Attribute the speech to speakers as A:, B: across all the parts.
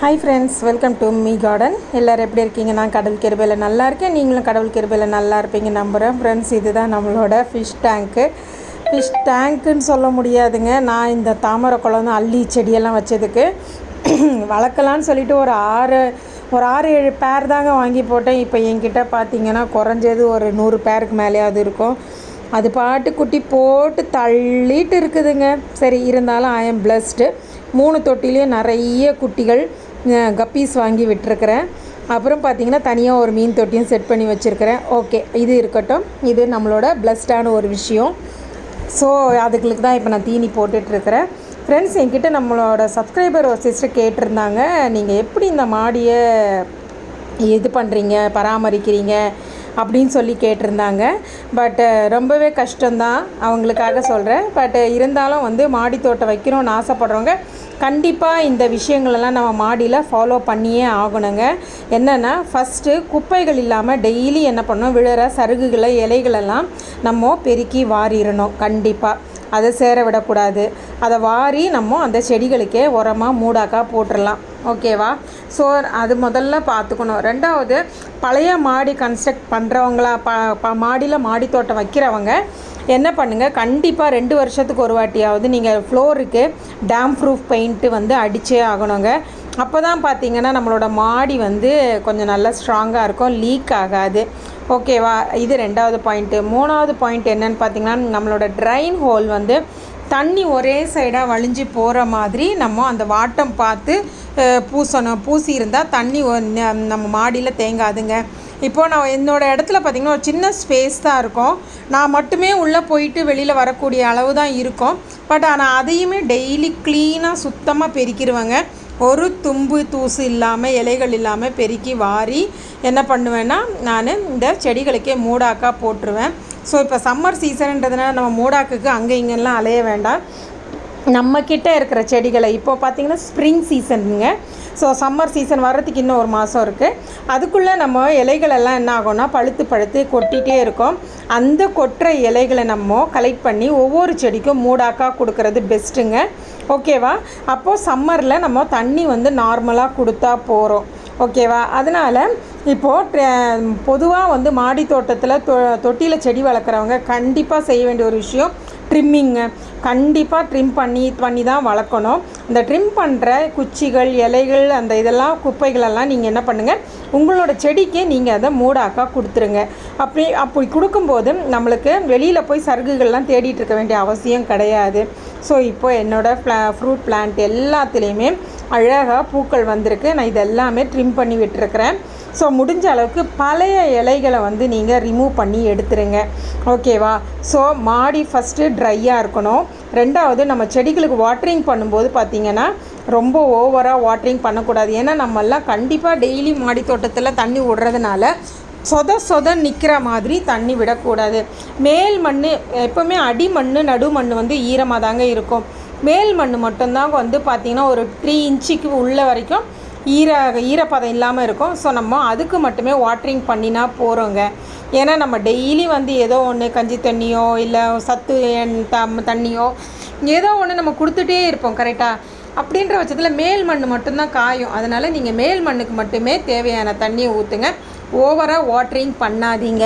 A: Hi friends welcome to me garden எல்லோரும் எப்படி இருக்கீங்க? நான் கடவுள் கிருபையில் நல்லா இருக்கேன். நீங்களும் கடவுள் கிருபையில் நல்லா இருப்பீங்க நம்புகிறேன் ஃப்ரெண்ட்ஸ் இதுதான் நம்மளோட ஃபிஷ் டேங்க்கு ஃபிஷ் டேங்க்குன்னு சொல்ல முடியாதுங்க. நான் இந்த தாமரை குளம் அள்ளி செடியெல்லாம் வச்சதுக்கு. வளர்க்கலான்னு சொல்லிட்டு ஒரு ஆறு ஒரு ஆறு ஏழு பேர் தாங்க வாங்கி போட்டேன். இப்போ என்கிட்ட பார்த்தீங்கன்னா குறைஞ்சது ஒரு நூறு பேருக்கு மேலேயாவது இருக்கும். அது பாட்டு குட்டி போட்டு தள்ளிட்டு இருக்குதுங்க. சரி இருந்தாலும் ஐ எம் பிளஸ்டு மூணு தொட்டிலே நிறைய குட்டிகள் கப்பீஸ் வாங்கி விட்டுருக்குறேன். அப்புறம் பார்த்தீங்கன்னா தனியாக ஒரு மீன் தொட்டியும் செட் பண்ணி வச்சுருக்கிறேன். ஓகே இது இருக்கட்டும். இது நம்மளோட பிளஸ்டான ஒரு விஷயம். ஸோ அதுகளுக்கு தான் இப்போ நான் தீனி போட்டுட்ருக்கிறேன். ஃப்ரெண்ட்ஸ் என்கிட்ட நம்மளோட சப்ஸ்கிரைபர் ஒரு சிஸ்டர் கேட்டிருந்தாங்க. நீங்கள் எப்படி இந்த மாடியை இது பண்ணுறீங்க பராமரிக்கிறீங்க அப்படின்னு சொல்லி கேட்டிருந்தாங்க. பட்டு ரொம்பவே கஷ்டம்தான். அவங்களுக்காக சொல்கிறேன் பட் இருந்தாலும் வந்து மாடி தோட்டம் வைக்கணும்னு ஆசைப்பட்றவங்க கண்டிப்பாக இந்த விஷயங்களெல்லாம் நம்ம மாடியில் ஃபாலோ பண்ணியே ஆகணுங்க. என்னென்னா ஃபஸ்ட்டு குப்பைகள் இல்லாமல் டெய்லி என்ன பண்ணணும்? விழுற சருகுகளை இலைகளெல்லாம் நம்ம பெருக்கி வாரிடணும். கண்டிப்பாக அதை சேர விடக்கூடாது. அதை வாரி நம்ம அந்த செடிகளுக்கே உரமாக மூடாக்கா போட்டுடலாம் ஓகேவா ஸோ அது முதல்ல பார்த்துக்கணும். ரெண்டாவது பழைய மாடி கன்ஸ்ட்ரக்ட் பண்ணுறவங்களா ப ப மாடியில் மாடி தோட்டம் வைக்கிறவங்க என்ன பண்ணுங்கள் கண்டிப்பாக ரெண்டு வருஷத்துக்கு ஒரு வாட்டியாவது நீங்கள் ஃப்ளோருக்கு டேம் ப்ரூஃப் பெயிண்ட்டு வந்து அடிச்சே ஆகணுங்க. அப்போ தான் பார்த்தீங்கன்னா நம்மளோட மாடி வந்து கொஞ்சம் நல்லா ஸ்ட்ராங்காக இருக்கும். லீக் ஆகாது. ஓகேவா இது ரெண்டாவது பாயிண்ட்டு மூணாவது பாயிண்ட் என்னன்னு பார்த்தீங்கன்னா நம்மளோட ட்ரைன் ஹோல் வந்து தண்ணி ஒரே சைடாக வழிஞ்சு போகிற மாதிரி நம்ம அந்த வாட்டம் பார்த்து பூசணும். பூசி இருந்தால் தண்ணி நம்ம மாடியில் தேங்காதுங்க. இப்போ நான் என்னோடய இடத்துல பார்த்திங்கன்னா ஒரு சின்ன ஸ்பேஸ் தான் இருக்கும். நான் மட்டுமே உள்ளே போயிட்டு வெளியில் வரக்கூடிய அளவு தான் இருக்கும். பட் ஆனால் அதையுமே டெய்லி க்ளீனாக சுத்தமாக பெருக்கிடுவேங்க. ஒரு தும்பு தூசு இல்லாமல் இலைகள் இல்லாமல் பெருக்கி வாரி என்ன பண்ணுவேன்னா நான் இந்த செடிகளுக்கே மூடாக்கா போட்டுருவேன். ஸோ இப்போ சம்மர் சீசன்ன்றதுனால நம்ம மூடாக்குக்கு அங்கே இங்கெல்லாம் அலைய வேண்டாம். நம்மக்கிட்ட இருக்கிற செடிகளை இப்போ பார்த்தீங்கன்னா ஸ்ப்ரிங் சீசனுங்க ஸோ சம்மர் சீசன் வர்றதுக்கு இன்னும் ஒரு மாதம் இருக்குது அதுக்குள்ளே நம்ம இலைகளெல்லாம் என்ன ஆகும்னா பழுத்து பழுத்து கொட்டிகிட்டே இருக்கும். அந்த கொட்டுற இலைகளை நம்ம கலெக்ட் பண்ணி ஒவ்வொரு செடிக்கும் மூடாக்கா கொடுக்கறது பெஸ்ட்டுங்க ஓகேவா அப்போது சம்மரில் நம்ம தண்ணி வந்து நார்மலாக கொடுத்தா போகிறோம் ஓகேவா அதனால் இப்போது பொதுவாக வந்து மாடி தோட்டத்தில் தொ தொட்டியில் செடி வளர்க்குறவங்க கண்டிப்பாக செய்ய வேண்டிய ஒரு விஷயம் ட்ரிம்மிங்கு கண்டிப்பாக ட்ரிம் பண்ணி பண்ணி தான் வளர்க்கணும். இந்த ட்ரிம் பண்ணுற குச்சிகள் இலைகள் அந்த இதெல்லாம் குப்பைகளெல்லாம் நீங்கள் என்ன பண்ணுங்கள் உங்களோட செடிக்கு நீங்கள் அதை மூடாக்கா கொடுத்துருங்க. அப்படி அப்படி கொடுக்கும்போது நம்மளுக்கு வெளியில் போய் சருகுகள்லாம் தேடிட்டு இருக்க வேண்டிய அவசியம் கிடையாது. ஸோ இப்போ என்னோடய ஃப்ளா ஃப்ரூட் பிளான்ட் எல்லாத்துலேயுமே அழகாக பூக்கள் வந்திருக்கு. நான் இதெல்லாமே ட்ரிம் பண்ணி விட்டுருக்கிறேன். ஸோ முடிஞ்ச அளவுக்கு பழைய இலைகளை வந்து நீங்கள் ரிமூவ் பண்ணி எடுத்துருங்க. ஓகேவா ஸோ மாடி ஃபஸ்ட்டு ட்ரையாக இருக்கணும். ரெண்டாவது நம்ம செடிகளுக்கு வாட்டரிங் பண்ணும்போது பார்த்திங்கன்னா ரொம்ப ஓவராக வாட்டரிங் பண்ணக்கூடாது. ஏன்னா நம்மெல்லாம் கண்டிப்பாக டெய்லி மாடி தோட்டத்தில் தண்ணி விடுறதுனால சொத சொத நிற்கிற மாதிரி தண்ணி விடக்கூடாது. மேல் மண் எப்போவுமே அடி மண் நடு மண் வந்து ஈரமாக தாங்க இருக்கும். மேல் மண் மட்டும்தான் வந்து பார்த்திங்கன்னா ஒரு த்ரீ இன்ச்சுக்கு உள்ள வரைக்கும் ஈர ஈரப்பதம் இல்லாமல் இருக்கும். ஸோ நம்ம அதுக்கு மட்டுமே வாட்ரிங் பண்ணினா போகிறோங்க ஏன்னா நம்ம டெய்லி வந்து ஏதோ ஒன்று கஞ்சி தண்ணியோ இல்லை சத்து தண்ணியோ ஏதோ ஒன்று நம்ம கொடுத்துட்டே இருப்போம் கரெக்டாக அப்படின்ற பட்சத்தில் மேல் மண் மட்டும்தான் காயும். அதனால் நீங்கள் மேல் மண்ணுக்கு மட்டுமே தேவையான தண்ணியை ஊற்றுங்க ஓவராக வாட்ரிங் பண்ணாதீங்க.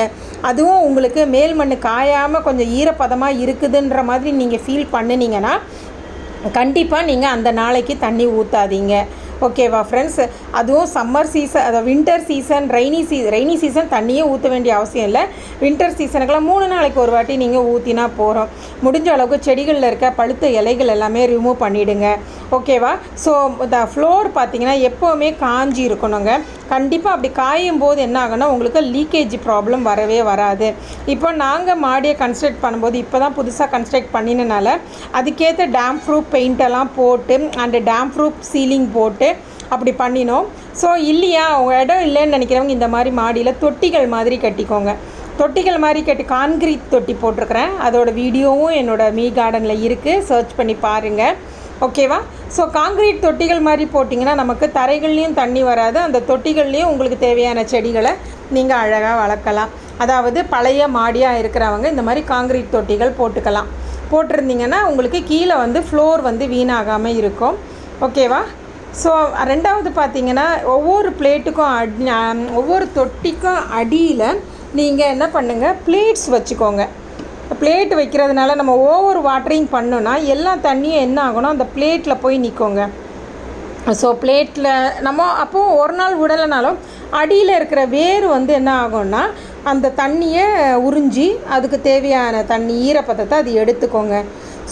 A: அதுவும் உங்களுக்கு மேல் மண் காயாமல் கொஞ்சம் ஈரப்பதமாக இருக்குதுன்ற மாதிரி நீங்கள் ஃபீல் பண்ணுனீங்கன்னா கண்டிப்பாக நீங்கள் அந்த நாளைக்கு தண்ணி ஊற்றாதீங்க ஓகேவா ஃப்ரெண்ட்ஸ் அதுவும் சம்மர் சீசன் அதாவது வின்டர் சீசன் ரெய்னி சீ ரெய்னி சீசன் தண்ணியே ஊற்ற வேண்டிய அவசியம் இல்லை. வின்டர் சீசனுக்கெல்லாம் மூணு நாளைக்கு ஒரு வாட்டி நீங்கள் ஊற்றினா போகிறோம் முடிஞ்ச அளவுக்கு செடிகளில் இருக்க பழுத்த இலைகள் எல்லாமே ரிமூவ் பண்ணிவிடுங்க ஓகேவா? ஸோ இந்த ஃப்ளோர் பார்த்திங்கன்னா எப்போவுமே காஞ்சி இருக்கணுங்க. கண்டிப்பாக அப்படி காயும் போது என்ன ஆகும்னா உங்களுக்கு லீக்கேஜ் ப்ராப்ளம் வரவே வராது. இப்போ நாங்கள் மாடியை கன்ஸ்ட்ரக்ட் பண்ணும்போது இப்போ தான் புதுசாக கன்ஸ்ட்ரக்ட் பண்ணினனால அதுக்கேற்ற டேம் ப்ரூஃப் பெயிண்டெல்லாம் போட்டு அண்ட் டேம் ப்ரூஃப் சீலிங் போட்டு அப்படி பண்ணினோம். ஸோ இல்லையா? உங்கள் இடம் இல்லைன்னு நினைக்கிறவங்க இந்த மாதிரி மாடியில் தொட்டிகள் மாதிரி கட்டிக்கோங்க. தொட்டிகள் மாதிரி கட்டி கான்கிரீட் தொட்டி போட்டிருக்கிறேன். அதோடய வீடியோவும் என்னோட மீ கார்டனில் இருக்குது சர்ச் பண்ணி பாருங்கள் ஓகேவா? ஸோ காங்கிரீட் தொட்டிகள் மாதிரி போட்டிங்கன்னா நமக்கு தரைகள்லேயும் தண்ணி வராது. அந்த தொட்டிகள்லேயும் உங்களுக்கு தேவையான செடிகளை நீங்கள் அழகாக வளர்க்கலாம். அதாவது பழைய மாடியாக இருக்கிறவங்க இந்த மாதிரி காங்கிரீட் தொட்டிகள் போட்டுக்கலாம். போட்டிருந்தீங்கன்னா உங்களுக்கு கீழே வந்து ஃப்ளோர் வந்து வீணாகாமல் இருக்கும். ஓகேவா? ஸோ ரெண்டாவது பார்த்தீங்கன்னா ஒவ்வொரு பிளேட்டுக்கும் அடி ஒவ்வொரு தொட்டிக்கும் அடியில் நீங்கள் என்ன பண்ணுங்கள் பிளேட்ஸ் வச்சுக்கோங்க. பிளேட் வைக்கிறதுனால நம்ம ஓவர் வாட்டரிங் பண்ணோன்னா எல்லா தண்ணியும் என்ன ஆகணும் அந்த பிளேட்டில் போய் நிற்கோங்க ஸோ பிளேட்டில் நம்ம அப்போது ஒரு நாள் விடலைனாலும் அடியில் இருக்கிற வேர் வந்து என்ன ஆகும்னா அந்த தண்ணியை உறிஞ்சி அதுக்கு தேவையான தண்ணி ஈரப்பதத்தை அது எடுத்துக்கோங்க.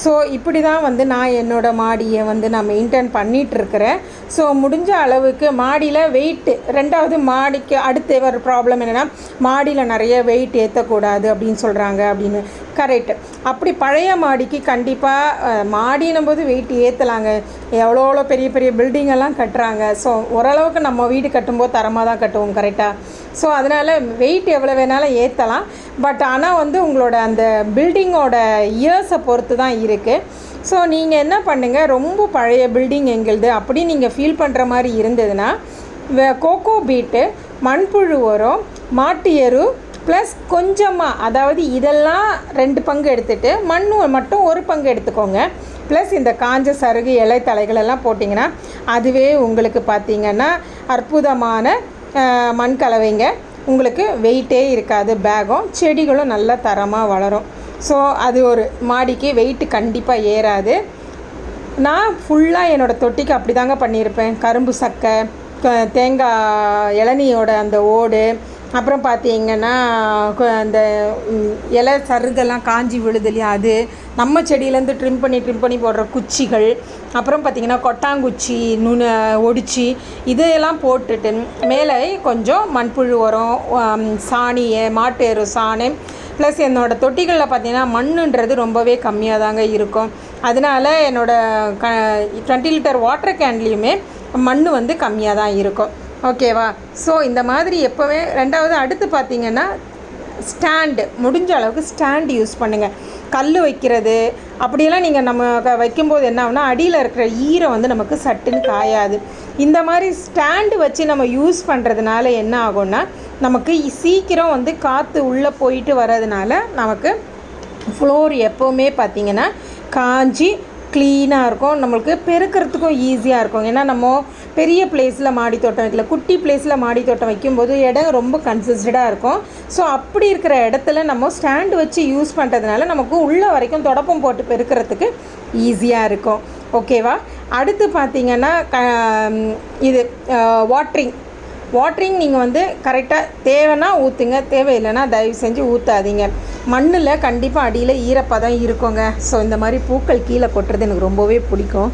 A: ஸோ இப்படி தான் வந்து நான் என்னோடய மாடியை வந்து நான் மெயின்டைன் பண்ணிகிட்ருக்கிறேன் ஸோ முடிஞ்ச அளவுக்கு மாடியில் வெயிட்டு ரெண்டாவது மாடிக்கு அடுத்து ஒரு ப்ராப்ளம் என்னென்னா மாடியில் நிறைய வெயிட் ஏற்றக்கூடாது அப்படின்னு சொல்கிறாங்க அப்படின்னு. கரெக்ட் அப்படி பழைய மாடிக்கு கண்டிப்பாக மாடினும் போது வெயிட் ஏற்றலாங்க எவ்வளோ எவ்வளோ பெரிய பெரிய பில்டிங்கெல்லாம் கட்டுறாங்க. ஸோ ஓரளவுக்கு நம்ம வீடு கட்டும்போது தரமாக தான் கட்டுவோம் கரெக்டாக ஸோ அதனால் வெயிட் எவ்வளோ வேணாலும் ஏற்றலாம் பட் ஆனால் வந்து உங்களோட அந்த பில்டிங்கோட இயர்ஸை பொறுத்து தான் இருக்குது ஸோ நீங்கள் என்ன பண்ணுங்கள் ரொம்ப பழைய பில்டிங் எங்களுது. அப்படி நீங்கள் ஃபீல் பண்ணுற மாதிரி இருந்ததுன்னா கோகோ பீட்டு மண்புழு உரம் மாட்டு எரு ப்ளஸ் கொஞ்சமாக அதாவது இதெல்லாம் ரெண்டு பங்கு எடுத்துகிட்டு மண் மட்டும் ஒரு பங்கு எடுத்துக்கோங்க. ப்ளஸ் இந்த காஞ்ச சருகு இலை தலைகளெல்லாம் போட்டிங்கன்னா அதுவே உங்களுக்கு பார்த்திங்கன்னா அற்புதமான மண் கலவைங்க. உங்களுக்கு வெயிட்டே இருக்காது பேகும் செடிகளும் நல்லா தரமாக வளரும். ஸோ அது ஒரு மாடிக்கு வெயிட்டு கண்டிப்பாக ஏறாது. நான் ஃபுல்லாக என்னோடய தொட்டிக்கு அப்படி தாங்க பண்ணியிருப்பேன். கரும்பு சக்கை தேங்காய் இளநியோட அந்த ஓடு அப்புறம் பார்த்தீங்கன்னா அந்த இலை சருகெல்லாம் காஞ்சி விழுதுலையும் அது நம்ம செடியிலேருந்து ட்ரிம் பண்ணி ட்ரிம் பண்ணி போடுற குச்சிகள் அப்புறம் பார்த்திங்கன்னா கொட்டாங்குச்சி நுண ஒடிச்சி இதையெல்லாம் போட்டுட்டு மேலே கொஞ்சம் மண்புழு உரம் சாணியை மாட்டு எரு சாணம் ப்ளஸ் என்னோடய தொட்டிகளில் பார்த்தீங்கன்னா மண்ணுன்றது ரொம்பவே கம்மியாக தாங்க இருக்கும். அதனால என்னோடய க டுவெண்ட்டி லிட்டர் வாட்டர் கேன்லேயுமே மண் வந்து கம்மியாக தான் இருக்கும். ஓகேவா ஸோ இந்த மாதிரி எப்போவே ரெண்டாவது அடுத்து பார்த்தீங்கன்னா ஸ்டாண்டு முடிஞ்ச அளவுக்கு ஸ்டாண்டு யூஸ் பண்ணுங்கள் கல் வைக்கிறது அப்படியெல்லாம் நீங்கள் நம்ம வைக்கும்போது என்ன அடியில் இருக்கிற ஈரம் வந்து நமக்கு சட்டுன்னு காயாது. இந்த மாதிரி ஸ்டாண்டு வச்சு நம்ம யூஸ் பண்ணுறதுனால என்ன ஆகும்னா நமக்கு சீக்கிரம் வந்து காற்று உள்ளே போயிட்டு வர்றதுனால நமக்கு ஃப்ளோர் எப்போவுமே பார்த்தீங்கன்னா காஞ்சி க்ளீனாக இருக்கும். நம்மளுக்கு பெருக்கிறதுக்கும் ஈஸியாக இருக்கும். ஏன்னா நம்ம பெரிய பிளேஸில் மாடி தோட்டம் வைக்கல. குட்டி பிளேஸில் மாடி தோட்டம் வைக்கும்போது இடம் ரொம்ப கன்சிஸ்டடாக இருக்கும். ஸோ அப்படி இருக்கிற இடத்துல நம்ம ஸ்டாண்டு வச்சு யூஸ் பண்ணுறதுனால நமக்கு உள்ள வரைக்கும் தொடப்பம் போட்டு பெருக்கிறதுக்கு ஈஸியாக இருக்கும். ஓகேவா அடுத்து பார்த்தீங்கன்னா க இது வாட்ரிங் வாட்ரிங் நீங்கள் வந்து கரெக்டாக தேவைன்னா ஊற்றுங்க தேவையில்லைன்னா தயவு செஞ்சு ஊற்றாதீங்க மண்ணில் கண்டிப்பாக அடியில் ஈரப்பதம் இருக்குங்க. ஸோ இந்த மாதிரி பூக்கள் கீழே கொட்டுறது எனக்கு ரொம்பவே பிடிக்கும்.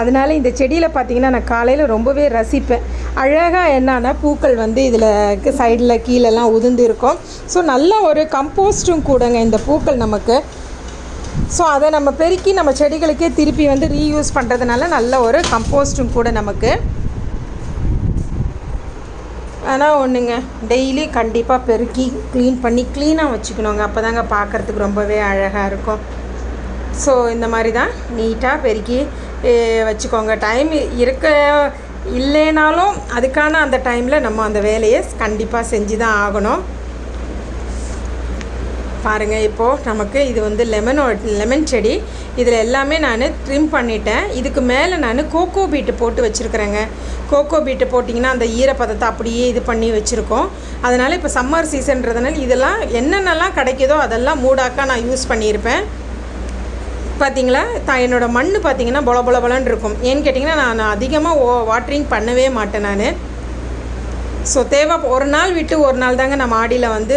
A: அதனால இந்த செடியில் பார்த்தீங்கன்னா நான் காலையில் ரொம்பவே ரசிப்பேன். அழகாக என்னன்னா பூக்கள் வந்து இதில் சைடில் கீழெல்லாம் உதிர்ந்து இருக்கும். ஸோ நல்ல ஒரு கம்போஸ்ட்டும் கூடங்க இந்த பூக்கள் நமக்கு. ஸோ அதை நம்ம பெருக்கி நம்ம செடிகளுக்கே திருப்பி வந்து ரீயூஸ் பண்ணுறதுனால நல்ல ஒரு கம்போஸ்ட்டும் கூட நமக்கு. ஆனால் ஒன்றுங்க டெய்லி கண்டிப்பாக பெருக்கி க்ளீன் பண்ணி க்ளீனாக வச்சுக்கணுங்க. அப்போ தாங்க பார்க்குறதுக்கு ரொம்பவே அழகாக இருக்கும். ஸோ இந்த மாதிரி தான் நீட்டாக பெருக்கி வச்சுக்கோங்க. டைம் இருக்க இல்லைனாலும் அதுக்கான அந்த டைமில் நம்ம அந்த வேலையை கண்டிப்பாக செஞ்சு தான் ஆகணும். பாருங்கள் இப்போது நமக்கு இது வந்து லெமனோ லெமன் செடி. இதில் எல்லாமே நான் ட்ரிம் பண்ணிட்டேன். இதுக்கு மேலே நான் கோகோ பீட்டு போட்டு வச்சுருக்குறேங்க. கோகோ பீட்டு போட்டிங்கன்னா அந்த ஈரப்பதத்தை அப்படியே இது பண்ணி வச்சுருக்கோம். அதனால் இப்போ சம்மர் சீசன்றதுனால இதெல்லாம் என்னென்னலாம் கிடைக்குதோ அதெல்லாம் மூடாக்கா நான் யூஸ் பண்ணியிருப்பேன். பார்த்தீங்களா த என்னோடய மண் பார்த்தீங்கன்னா பொல பொல பொலன்னு இருக்கும். ஏன்னு கேட்டிங்கன்னா நான் அதிகமாக ஓ வாட்ரிங் பண்ணவே மாட்டேன் நான். ஸோ தேவை ஒரு நாள் விட்டு ஒரு நாள் தாங்க நான் மாடியில் வந்து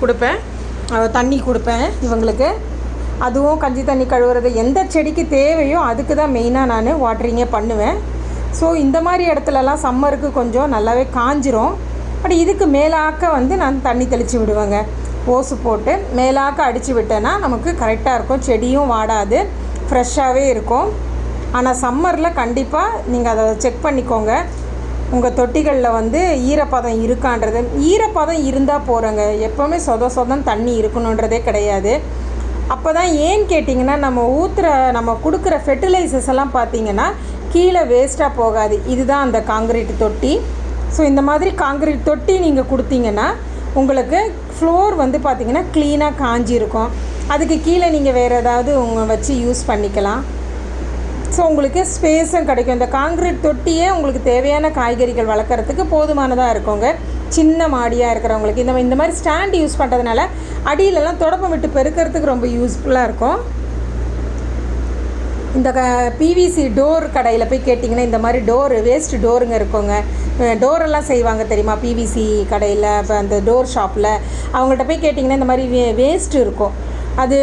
A: கொடுப்பேன். தண்ணி கொடுப்பேன் இவங்களுக்கு. அதுவும் கஞ்சி தண்ணி கழுவுறது எந்த செடிக்கு தேவையோ அதுக்கு தான் மெயினாக நான் வாட்ரிங்கே பண்ணுவேன். ஸோ இந்த மாதிரி இடத்துலலாம் சம்மருக்கு கொஞ்சம் நல்லாவே காஞ்சிரும். பட் இதுக்கு மேலாக்க வந்து நான் தண்ணி தெளித்து விடுவேங்க. ஓசு போட்டு மேலாக்க அடித்து விட்டேன்னா நமக்கு கரெக்டாக இருக்கும். செடியும் வாடாது. ஃப்ரெஷ்ஷாகவே இருக்கும். ஆனால் சம்மரில் கண்டிப்பாக நீங்கள் அதை செக் பண்ணிக்கோங்க. உங்கள் தொட்டிகளில் வந்து ஈரப்பதம் இருக்கான்றது. ஈரப்பதம் இருந்தால் போகிறோங்க எப்போவுமே சொத சொதம் தண்ணி இருக்கணுன்றதே கிடையாது. அப்போ தான் ஏன்னு கேட்டிங்கன்னா நம்ம ஊற்றுற நம்ம கொடுக்குற ஃபெர்டிலைசர்ஸ் எல்லாம் பார்த்தீங்கன்னா கீழே வேஸ்ட்டாக போகாது. இதுதான் அந்த காங்கிரீட் தொட்டி. ஸோ இந்த மாதிரி காங்கிரீட் தொட்டி நீங்கள் கொடுத்தீங்கன்னா உங்களுக்கு ஃப்ளோர் வந்து பார்த்திங்கன்னா க்ளீனாக காஞ்சி இருக்கும். அதுக்கு கீழே நீங்கள் வேறு ஏதாவது உங்கள் வச்சு யூஸ் பண்ணிக்கலாம். ஸோ உங்களுக்கு ஸ்பேஸும் கிடைக்கும். இந்த காங்கிரீட் தொட்டியே உங்களுக்கு தேவையான காய்கறிகள் வளர்க்குறதுக்கு போதுமானதாக இருக்குங்க. சின்ன மாடியாக இருக்கிறவங்களுக்கு. இந்த இந்த மாதிரி ஸ்டாண்ட் யூஸ் பண்ணுறதுனால அடியிலலாம் தொடப்பம் விட்டு பெருக்கிறதுக்கு ரொம்ப யூஸ்ஃபுல்லாக இருக்கும். இந்த க பிவிசி டோர் கடையில் போய் கேட்டிங்கன்னா இந்த மாதிரி டோர் வேஸ்ட் டோருங்க இருக்குங்க. டோரெல்லாம் செய்வாங்க தெரியுமா? பிவிசி கடையில் இப்போ அந்த டோர் ஷாப்பில் அவங்கள்ட்ட போய் கேட்டிங்கன்னா இந்த மாதிரி வே வேஸ்ட் இருக்கும். அது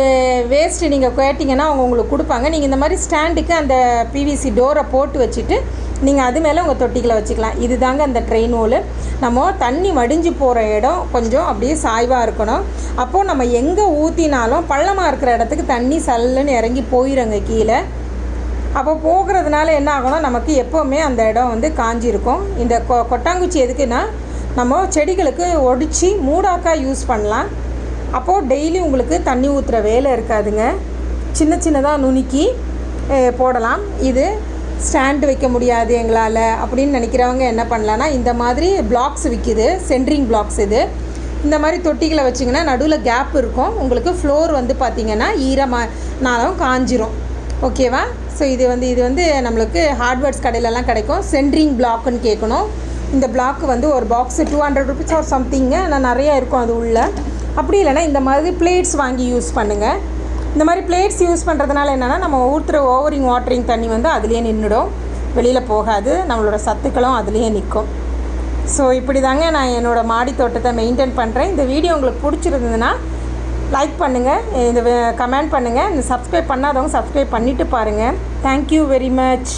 A: வேஸ்ட்டு நீங்கள் கேட்டிங்கன்னா அவங்க உங்களுக்கு கொடுப்பாங்க. நீங்கள் இந்த மாதிரி ஸ்டாண்டுக்கு அந்த பிவிசி டோரை போட்டு வச்சுட்டு நீங்கள் அது மேலே உங்கள் தொட்டிகளை வச்சுக்கலாம். இது தாங்க அந்த ட்ரெயின் ஹோலு நம்ம தண்ணி வடிஞ்சு போகிற இடம் கொஞ்சம் அப்படியே சாய்வாக இருக்கணும். அப்போது நம்ம எங்கே ஊற்றினாலும் பள்ளமாக இருக்கிற இடத்துக்கு தண்ணி சல்லுன்னு இறங்கி போயிடுங்க கீழே. அப்போ போகிறதுனால என்ன ஆகும்னா நமக்கு எப்போவுமே அந்த இடம் வந்து காஞ்சிருக்கும். இந்த கொ கொட்டாங்குச்சி எதுக்குன்னா நம்ம செடிகளுக்கு ஒடிச்சு மூடாக்கா யூஸ் பண்ணலாம். அப்போது டெய்லி உங்களுக்கு தண்ணி ஊற்றுற வேலை இருக்காதுங்க. சின்ன சின்னதாக நுணுக்கி போடலாம். இது ஸ்டாண்டு வைக்க முடியாது எங்களால் அப்படின்னு நினைக்கிறவங்க என்ன பண்ணலான்னா இந்த மாதிரி பிளாக்ஸ் விற்கிது சென்ட்ரிங் பிளாக்ஸ் இது. இந்த மாதிரி தொட்டிகளை வச்சிங்கன்னா நடுவில் கேப் இருக்கும். உங்களுக்கு ஃப்ளோர் வந்து பார்த்திங்கன்னா ஈரமாக நாளும் காஞ்சிரும். ஓகேவா? ஸோ இது வந்து இது வந்து நம்மளுக்கு ஹார்ட்வேர்ட்ஸ் கடையிலலாம் கிடைக்கும். சென்ட்ரிங் பிளாக்னு கேட்கணும். இந்த பிளாக் வந்து ஒரு box two hundred rupees or something ஆனால் நிறையா இருக்கும் அது உள்ள. அப்படி இல்லைன்னா இந்த மாதிரி பிளேட்ஸ் வாங்கி யூஸ் பண்ணுங்கள் இந்த மாதிரி பிளேட்ஸ் யூஸ் பண்ணுறதுனால என்னென்னா நம்ம ஊற்றுற ஓவரிங் வாட்டரிங் தண்ணி வந்து அதுலேயே நின்றுடும் வெளியில் போகாது. நம்மளோட சத்துக்களும் அதுலேயே நிற்கும். ஸோ இப்படி தாங்க நான் என்னோடய மாடி தோட்டத்தை மெயின்டைன் பண்ணுறேன் இந்த வீடியோ உங்களுக்கு பிடிச்சிருந்ததுன்னா லைக் பண்ணுங்கள் இந்த கமெண்ட் பண்ணுங்கள் இந்த சப்ஸ்கிரைப் பண்ணாதவங்க சப்ஸ்கிரைப் பண்ணிவிட்டு பாருங்கள் தேங்க்யூ வெரி மச்